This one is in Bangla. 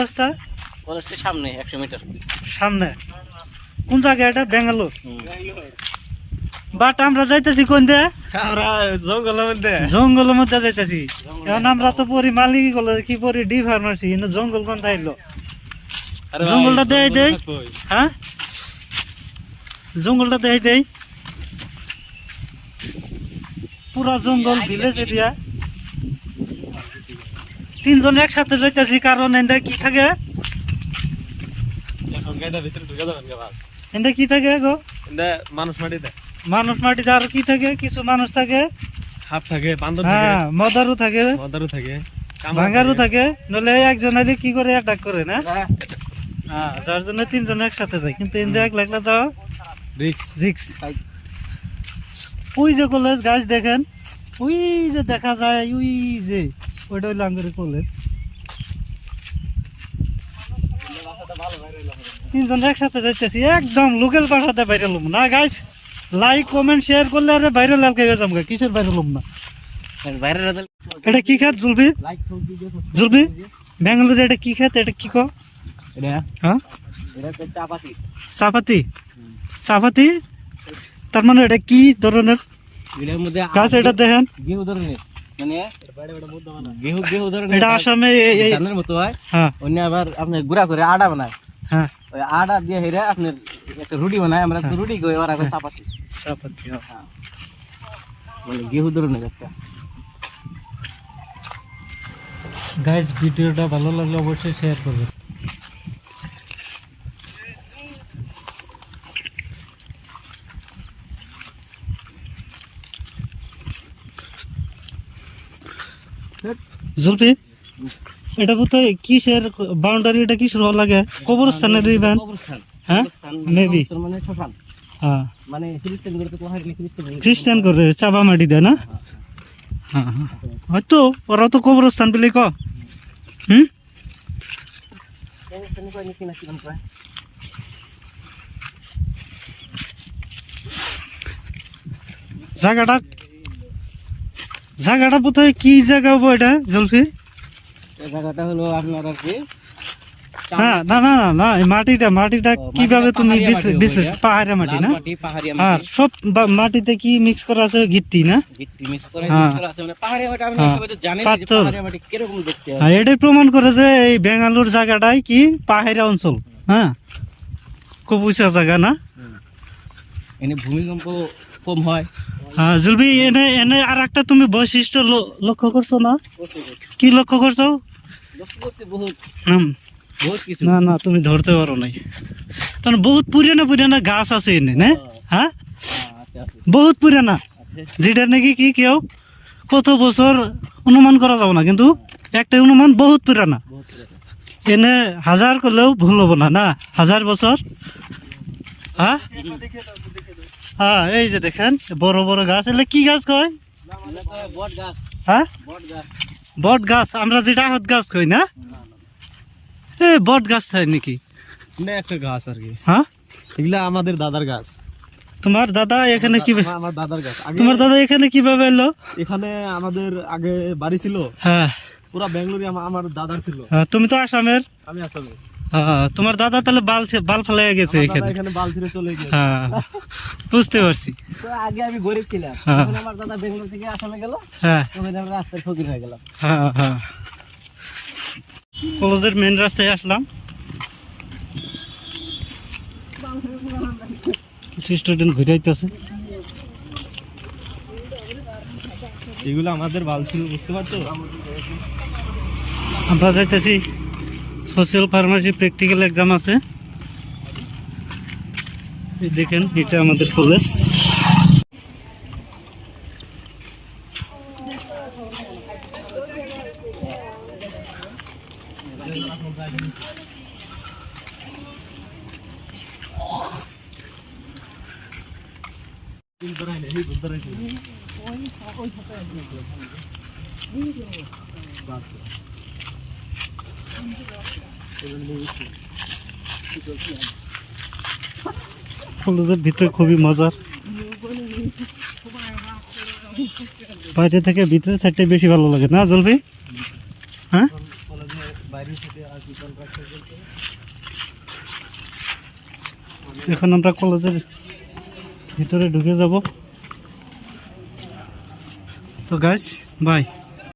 কলেজটা কলেজটি সামনে একশো মিটার। সামনে। কোন জায়গা এটা? বেঙ্গালোর বাট আমরা যাইতেছি কোন দিয়ে আমরা জঙ্গলের মধ্যে। জঙ্গলের মধ্যে যাইতেছি। এখন আমরা তো পরি মালিক কলেজ কি পরি ডি ফার্মাসি কিন্তু জঙ্গল কোন আরে জঙ্গলটা দেয়, জঙ্গল দেয়। হ্যাঁ? জঙ্গলটা দেই দেই। পুরা জঙ্গল ভিলেজ এরিয়া তিনজন একসাথে যাইতেছি কারণ এন্দা কি থাকে? কি থাকে গো? মানুষ মাটি দেয়। মানুষ মাটিতে আর কি থাকে? কিছু মানুষ থাকে। হাফ থাকে বান্দর থাকে। হ্যাঁ মদারু থাকে। মদারু থাকে ভাঙ্গারু থাকে। নলে একজন আইলে কি করে অ্যাটাক করে না? হ্যাঁ। যার জন্য তিনজন একসাথে যায়। কিন্তু এন্দা একলা একলা যাও রিক্স রিক্স ওই যে কলেজ গাছ দেখেন? ওই যে দেখা যায় ওই যে ওইটা হইল আঙ্গুরের কলেজ তিনজন একসাথে যাইতেছি একদম লোকাল ভাষাতে বাইরে লম না গাইজ লাইক কমেন্ট শেয়ার করলে আরে বাইরে লালকে গেছে আমাকে কিসের বাইরে লম না? এটা কি খাত জুলবি জুলবি ব্যাঙ্গালোরে এটা কি খাত এটা কি কো? হ্যাঁ? চাপাতি। চাপাতি? তার মানে এটা কি ধরনের? গাছ এটা দেখেন। মানে গেহু গেহু ধরনের এটা আসামে এ- এ- ধানের মতো হয়। হ্যাঁ। অন্য আবার আপনার গুড়া করে আটা বানায়। হ্যাঁ। ওই আটা দিয়ে হেরে আপনার একটা রুটি বানায় আমরা তো রুটি কই ওরা কই চাপাতি। চাপাতি মানে গেহু ধরনের একটা গাইস ভিডিওটা ভালো লাগলে অবশ্যই শেয়ার করবেন। জুলফি এটা বোধহয় কিসের বাউন্ডারি এটা কিসের হওয়া লাগে? কবরস্থানের কবরস্থান। হ্যাঁ? মেবি মানে হ্যাঁ। মানে খ্রিস্টান করে চাপা মাটি দেয় না? হ্যাঁ হ্যাঁ। হয়তো ওরা তো কবরস্থান বলে ক হুম? জায়গাটা জায়গাটা বোধহয় কি জায়গা হব এটা জলফি? জায়গাটা হলো আপনার আর কি হ্যাঁ না না না না এই মাটিটা মাটিটা কীভাবে তুমি পাহাড়ের মাটি না? আর সব বা- মাটিতে কি মিক্স করা আছে? গিট্টি না? হ্যাঁ। মানে হ্যাঁ, পাথর। হয়। এটাই প্রমাণ করে যে এই বেঙ্গালুর জায়গাটাই কি পাহাড়ি অঞ্চল হ্যাঁ? খুব উঁচা জায়গা না? ভূমিকম্প কম হয়। হ্যাঁ জুলবি এনে এনে আর একটা তুমি বৈশিষ্ট্য লক্ষ্য করছ না? কি লক্ষ্য করছ? না না তুমি ধরতে পারো নাই। তখন বহুত পুরানা পুরানা গাছ আছে এনে না? হ্যাঁ। হ্যাঁ, আছে, বহুত পুরানা। যেটা নাকি কি কেউ কত বছর অনুমান করা যাব না কিন্তু একটা অনুমান বহুত পুরানা। এনে হাজার করলেও ভুল হব না না? হাজার বছর? হ্যাঁ? হ্যাঁ এই যে দেখেন বড় বড় গাছ। এলে কি গাছ কয়? বট গাছ হ্যাঁ? বট গাছ আমরা যেটা আহত গাছ কই না? এ বট গাছ চাই নাকি? না একটা গাছ আর কি। হ্যাঁ? এগুলা আমাদের দাদার গাছ। তোমার দাদা এখানে কি আমা- আমার দাদার গাছ। তোমার দাদা এখানে কীভাবে এলো? এখানে আমাদের আগে বাড়ি ছিল। হ্যাঁ। পুরা বেঙ্গলোরে আমার দাদার ছিল। হ্যাঁ, তুমি তো আসামের। আমি আসামে হ্যাঁ, তোমার দাদা তাহলে বাল ছে- বাল ফেলে গেছে এখানে। এখানে বাল ছিঁড়ে চলে গেছে হ্যাঁ বুঝতে পারছি। তো আগে আমি গরিব ছিলাম হ্যাঁ। যখন আমার দাদা বেঙ্গলোর থেকে আসামে গেল হ্যাঁ। তখন আমরা রাস্তায় ফকির হয়ে গেলাম। হ্যাঁ হ্যাঁ। কলেজের মেন রাস্তায় আসলাম। কিছু স্টুডেন্ট ঘুরে আইতেছে এগুলো আমাদের বাল ছিল বুঝতে পারছ? আমরা যাইতেছি। সোশ্যাল ফার্মাসি প্র্যাকটিক্যাল এক্সাম আছে। দেখেন এটা আমাদের কলেজ কলেজের ভিতরে খুবই মজার। বাইরে থেকে ভিতরে সাইডটা বেশি ভালো লাগে, না জলবি হ্যাঁ? এখন আমরা কলেজের ভিতরে ঢুকে যাব। তো গাইস বাই